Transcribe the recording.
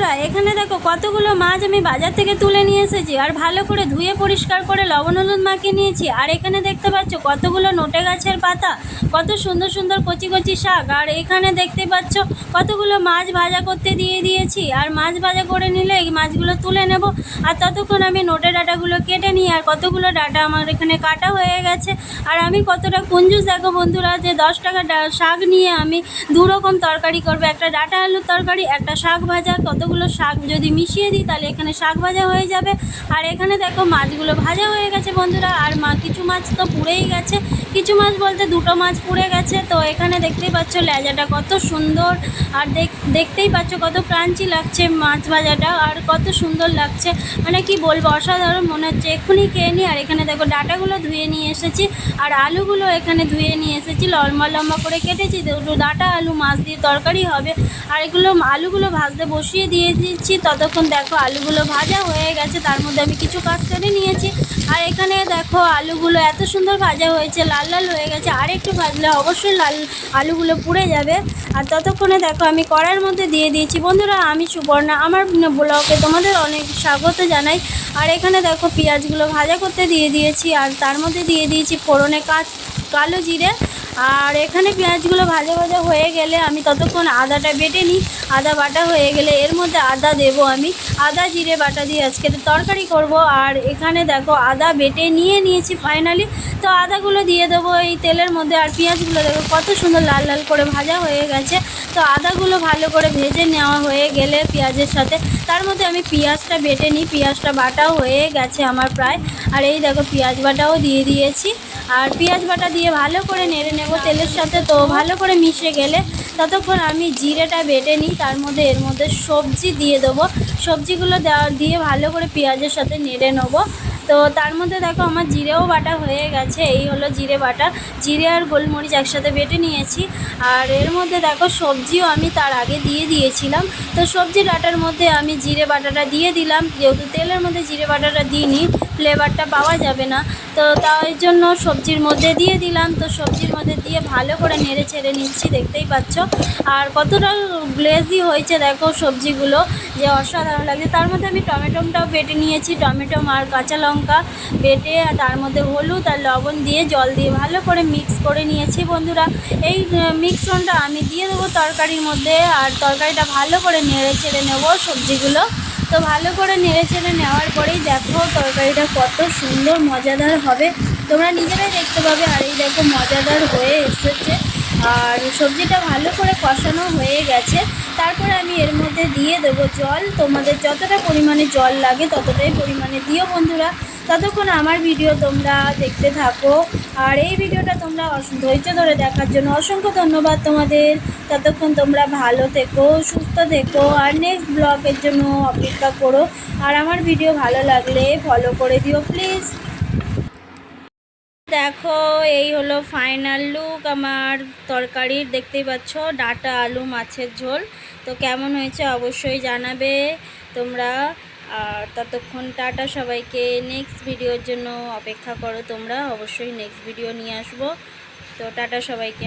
বন্ধুরা, এখানে দেখো কতগুলো মাছ আমি বাজার থেকে তুলে নিয়ে এসেছি। আর ভালো করে ধুয়ে পরিষ্কার করে লবণ হলুদ মাখিয়ে নিয়েছি। আর এখানে দেখতে পাচ্ছ কতগুলো নোটে গাছের পাতা, কত সুন্দর সুন্দর কচি কচি শাক। আর এখানে দেখতে পাচ্ছ কতগুলো মাছ ভাজা করতে দিয়ে দিয়েছি। আর মাছ ভাজা করে নিলে এই মাছগুলো তুলে নেব। আর ততক্ষণ আমি নোটে ডাটাগুলো কেটে নিই। আর কতগুলো ডাটা আমার এখানে কাটা হয়ে গেছে। আর আমি কতটা কুঞ্জুস দেখো বন্ধুরা, যে দশ টাকা শাক নিয়ে আমি দু রকম তরকারি করব। একটা ডাটা আলুর তরকারি, একটা শাক ভাজা কতগুলো শাক যদি মিশিয়ে দিই, তাহলে এখানে শাক ভাজা হয়ে যাবে। আর এখানে দেখো মাছগুলো ভাজা হয়ে গেছে বন্ধুরা। আর মা, কিছু মাছ তো পুড়েই গেছে। কিছু মাছ বলতে দুটো মাছ পুড়ে গেছে। তো এখানে দেখতেই পাচ্ছ লেজাটা কত সুন্দর। আর দেখ, দেখতেই পাচ্ছ কত ক্রাঞ্চি লাগছে মাছ ভাজাটা। আর কত সুন্দর লাগছে। মানে কি বলব, অসাধারণ মনে হচ্ছে। এক্ষুনি খেয়ে নিই আর এখানে দেখো ডাটাগুলো ধুয়ে নিয়ে এসেছি। আর আলুগুলো এখানে ধুয়ে নিয়ে এসেছি। লম্বা লম্বা করে কেটেছি। দুটো ডাটা আলু, মাছ দিয়ে তরকারি হবে। আর এগুলো আলুগুলো ভাজতে বসিয়ে দিয়ে দিচ্ছি। ততক্ষণ দেখো আলুগুলো ভাজা হয়ে গেছে, তার মধ্যে আমি কিছু কাজ করে নিয়েছি। আর এখানে দেখো আলুগুলো এত সুন্দর ভাজা হয়েছে, লাল লাল হয়ে গেছে। আর একটু ভাজলে অবশ্যই লাল আলুগুলো পুড়ে যাবে। আর ততক্ষণে দেখো আমি কড়ার মধ্যে দিয়ে দিয়েছি। বন্ধুরা, আমি সুবর্ণা, আমার ব্লগে তোমাদের অনেক স্বাগত জানাই। আর এখানে দেখো পেঁয়াজগুলো ভাজা করতে দিয়ে দিয়েছি। আর তার মধ্যে দিয়ে দিয়েছি ফোড়নে কাঁচ, কালো জিরে। আর এখানে পেঁয়াজগুলো ভাজা ভাজা হয়ে গেলে আমি ততক্ষণ আদাটা বেটে নিই। আদা বাটা হয়ে গেলে এর মধ্যে আদা দেবো আমি। আদা, জিরে বাটা দিয়ে আজকে তরকারি করব। আর এখানে দেখো আদা বেটে নিয়ে নিয়েছি ফাইনালি তো আদাগুলো দিয়ে দেবো এই তেলের মধ্যে। আর পেঁয়াজগুলো দেখো কত সুন্দর লাল লাল করে ভাজা হয়ে গেছে। তো আদাগুলো ভালো করে ভেজে নেওয়া হয়ে গেলে পেঁয়াজের সাথে। তার মধ্যে আমি পেঁয়াজটা বেটে নিই। পেঁয়াজটা বাটাও হয়ে গেছে আমার প্রায়। আর এই দেখো পেঁয়াজ বাটাও দিয়ে দিয়েছি। আর পেঁয়াজ বাটা দিয়ে ভালো করে নেড়ে নেব তেলের সাথে। তো ভালো করে মিশে গেলে ততক্ষণ আমি জিরেটা বেটে নিই, তার মধ্যে এর মধ্যে সবজি দিয়ে দেবো। সবজিগুলো দেওয়া দিয়ে ভালো করে পেঁয়াজের সাথে নেড়ে নেব। তো তার মধ্যে দেখো আমার জিরেও বাটা হয়ে গেছে, এই হলো জিরে বাটা। জিরে আর গোলমরিচ একসাথে বেটে নিয়েছি। আর এর মধ্যে দেখো সবজিও আমি তার আগে দিয়ে দিয়েছিলাম। তো সবজি ডাটার মধ্যে আমি জিরে বাটাটা দিয়ে দিলাম, যেহেতু তেলের মধ্যে জিরে বাটাটা দিইনি ফ্লেভারটা পাওয়া যাবে না। তো তাই জন্য সবজির মধ্যে দিয়ে দিলাম। তো সবজির মধ্যে দিয়ে ভালো করে নেড়ে ছেড়ে নিচ্ছি, দেখতেই পাচ্ছ। আর কতটা গ্লেজি হয়েছে দেখো সবজিগুলো, যে অসাধারণ লাগছে। তার মধ্যে আমি টমেটোটাও বেটে নিয়েছি। টমেটো আর কাঁচা লঙ্কা বেটে, আর তার মধ্যে হলুদ আর লবণ দিয়ে জল দিয়ে ভালো করে মিক্স করে নিয়েছি বন্ধুরা। এই মিক্সনটা আমি দিয়ে দেবো তরকারির মধ্যে, আর তরকারিটা ভালো করে নেড়ে ছেড়ে নেব সবজিগুলো। তো ভালো করে নেড়ে চেড়ে নেওয়ার পরেই দেখো তরকারিটা কত সুন্দর, মজাদার হবে। তোমরা নিজেরাই দেখতে পাবে আর এই দেখো মজাদার হয়ে এসেছে। আর সবজিটা ভালো করে কষানো হয়ে গেছে। তারপরে আমি এর মধ্যে দিয়ে দেবো জল। তোমাদের যতটা পরিমাণে জল লাগে ততটাই পরিমাণে দিও বন্ধুরা। ততক্ষণ আমার ভিডিও তোমরা দেখতে থাকো। আর এই ভিডিওটা তোমরা ধৈর্য ধরে দেখার জন্য অসংখ্য ধন্যবাদ তোমাদের। ততক্ষণ তোমরা ভালো থেকো, সুস্থ থেকো, আর নেক্সট ব্লগের জন্য অপেক্ষা করো। আর আমার ভিডিও ভালো লাগলে ফলো করে দিও প্লিজ দেখো, এই হলো ফাইনাল লুক আমার তরকারির দেখতেই পাচ্ছ, ডাটা আলু, মাছের ঝোল। তো কেমন হয়েছে অবশ্যই জানাবে তোমরা। আর ততক্ষণ টাটা সবাইকে। নেক্সট ভিডিওর জন্য অপেক্ষা করো তোমরা। অবশ্যই নেক্সট ভিডিও নিয়ে আসব। তো টাটা সবাইকে।